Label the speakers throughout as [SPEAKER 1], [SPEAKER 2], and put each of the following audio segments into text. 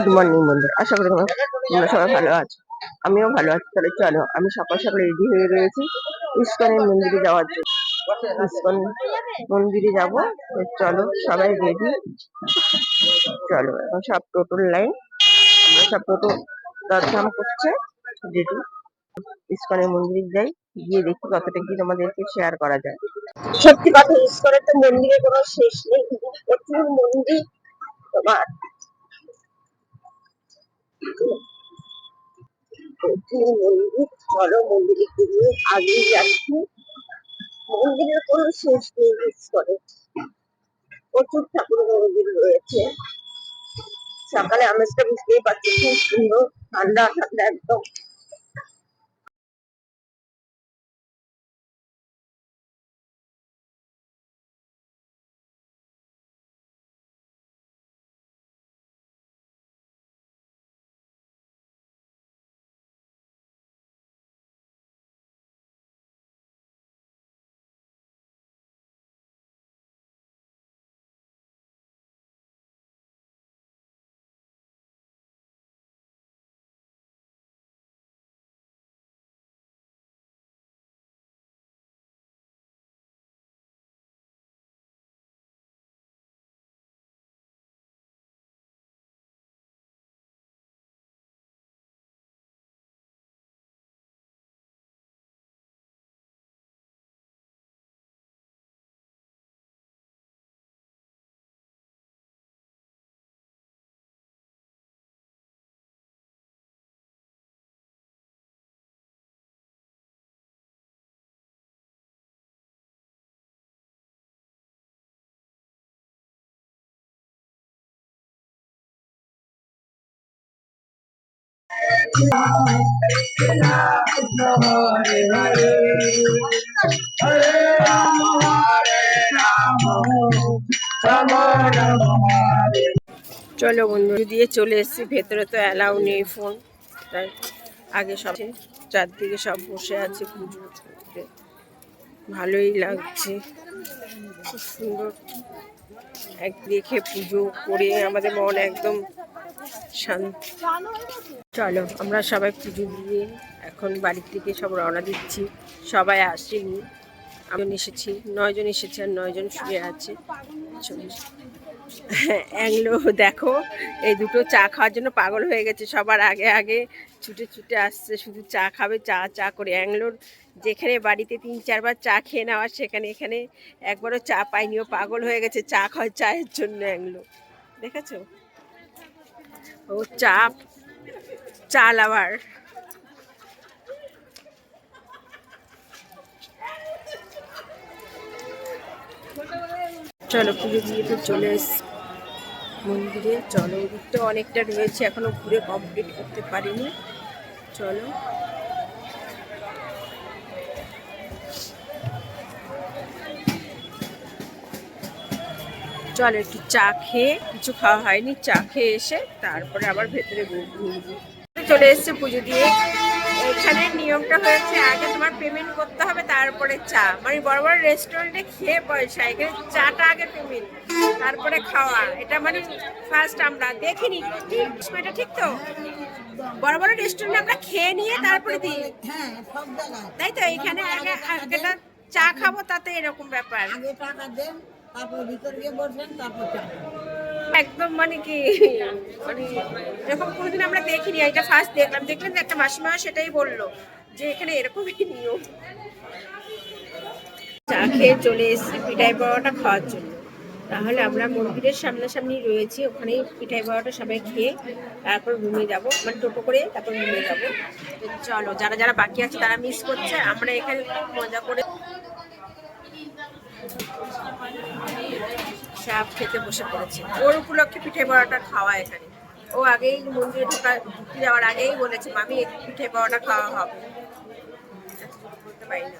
[SPEAKER 1] Good morning বন্ধুরা আশা করি তোমরা সবাই ভালো আছো। আমিও ভালো আছি, তাহলে চলো, আমি সকাল সকাল রেডি হয়ে রয়েছি। ইস্কনের মন্দিরে যাওয়ার জন্য। ইস্কন মন্দিরে যাব চলো, সবাই রেডি চলো, এখন সব টোটোর লাইন আমরা সব টোটো দরদাম করছে রেডি ইস্কনের মন্দিরে যাই, গিয়ে দেখি কতটা কি তোমাদেরকে শেয়ার করা যায়। সত্যি কথা, ইস্কনের তো মন্দিরে কোনো শেষ নেই। প্রচুর মন্দির তোমার। মন্দির চলো মন্দিরে গিয়ে আগিয়ে যাচ্ছি। মন্দিরের কোনো শেষ নেই করে প্রচুর ঠাকুর মন্দির রয়েছে। সকালে আমেজটা বুঝতেই পারছি, খুব সুন্দর, ঠান্ডা ঠান্ডা, একদম। চলো বন্ধু, দিয়ে চলে এসেছি। ভেতরে তো অ্যালাউ নেই ফোন তাই আগে সব চারদিকে সব বসে আছে পুজো ভালোই লাগছে, খুব সুন্দর। এক দেখে পুজো করে আমাদের মন একদম চলো, আমরা সবাই পুজো দিয়ে এখন বাড়ির থেকে সব রওনা দিচ্ছি। সবাই আসেনি আমি এসেছি, নয়জন এসেছে আর নয়জন শুয়ে আছে। অ্যাংলো, দেখো, এই দুটো চা খাওয়ার জন্য পাগল হয়ে গেছে। সবার আগে আগে ছুটে ছুটে আসছে, শুধু চা খাবে, চা চা করে। অ্যাংলোর যেখানে বাড়িতে তিন, চারবার চা খেয়ে নেওয়া, সেখানে, এখানে একবারও চা পাইনি ও পাগল হয়ে গেছে চা খাওয়ার, চায়ের জন্য অ্যাংলো। দেখেছ? ও চাপ চা আবার চলো পুজো দিয়ে তো চলে এসছি। মন্দিরে। চলো ওদিকটা অনেকটা রয়েছে, এখনও ঘুরে কমপ্লিট করতে পারিনি। চলো। চলো, একটু চা খেয়ে, কিছু খাওয়া হয়নি, চা খেয়ে এসে তারপরে আবার ভেতরে চলে এসছে পুজো দিয়ে। এখানে নিয়মটা হয়েছে, আগে তোমার পেমেন্ট করতে হবে, তারপরে চা। মানে বড় বড় রেস্টুরেন্টে খেয়ে পয়সা, এখানে চাটা আগে পেমেন্ট তারপরে খাওয়া। এটা মানে ফার্স্ট আমরা দেখিনি। ঠিক, এটা ঠিক তো? বড় বড় রেস্টুরেন্টে আমরা খেয়ে নিয়ে তারপরে দিই। তাই তো? এখানে আগে চা খাব, তাতে এরকম ব্যাপার।
[SPEAKER 2] আগে টাকা দেন তারপর ভিতরে গিয়ে বসেন তারপর চা
[SPEAKER 1] একদম মানে কি মানে এরকম কোনোদিন আমরা দেখিনি, এটা ফার্স্ট দেখলাম। দেখলেন একটা মাসিমা সেটাই বলল যে এখানে এরকমই নিয়ম। চা খেয়ে চলে এসেছি পিঠাই বড়াটা খাওয়ার জন্য। তাহলে আমরা মন্দিরের সামনাসামনি রয়েছি ওখানে পিঠাই বড়াটা সবাই খেয়ে তারপর রুমে যাব। মানে টোটো করে তারপর রুমে যাব। চলো, যারা যারা বাকি আছে তারা মিস করছে, আমরা এখানে মজা করে সাপ খেতে বসে পড়েছে। ওর উপলক্ষে পিঠে বড়াটা খাওয়া এখানে। ও আগেই মন্দিরে ঢোকা ঢুকতে যাওয়ার আগেই বলেছে, মামি পিঠে বড়াটা খাওয়া হবে। বলতে পারি না।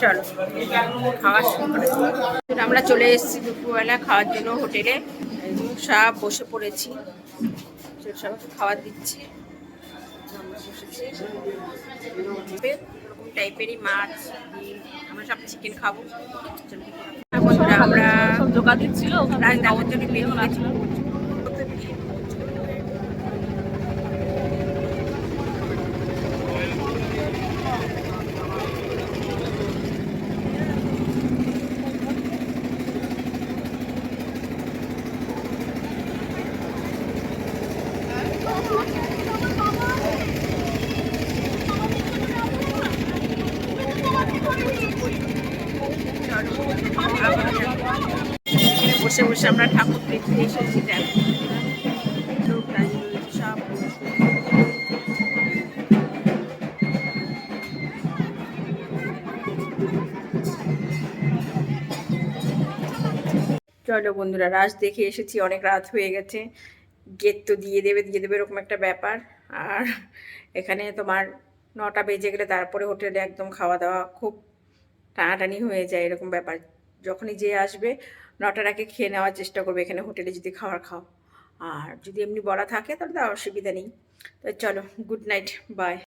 [SPEAKER 1] চলো, খাওয়া শুরু করে আমরা চলে এসেছি দুপুরবেলা খাওয়ার জন্য হোটেলে। সব বসে পড়েছি। সবাইকে খাবার দিচ্ছি। টাইপেরই মাছ আমরা সব চিকেন খাব। হ্যাঁ বন্ধুরা আমরা
[SPEAKER 3] দোকান দিচ্ছিল ওখানে
[SPEAKER 1] জন্য বেরিয়ে গেছি এখানে বসে বসে আমরা ঠাকুর দেখতে এসেছি, দেখো। চলো বন্ধুরা, রাজ দেখে এসেছি, অনেক রাত হয়ে গেছে। গেট তো দিয়ে দেবে দিয়ে দেবে এরকম একটা ব্যাপার। আর এখানে তোমার নটা বেজে গেলে তারপরে হোটেলে একদম খাওয়া দাওয়া খুব টানাটানি হয়ে যায় এরকম ব্যাপার। যখনই যে আসবে নটার আগে খেয়ে নেওয়ার চেষ্টা করবে, এখানে হোটেলে যদি খাওয়ার খাও। আর যদি এমনি বলা থাকে, তাহলে তো অসুবিধা নেই। তো চলো গুড নাইট বাই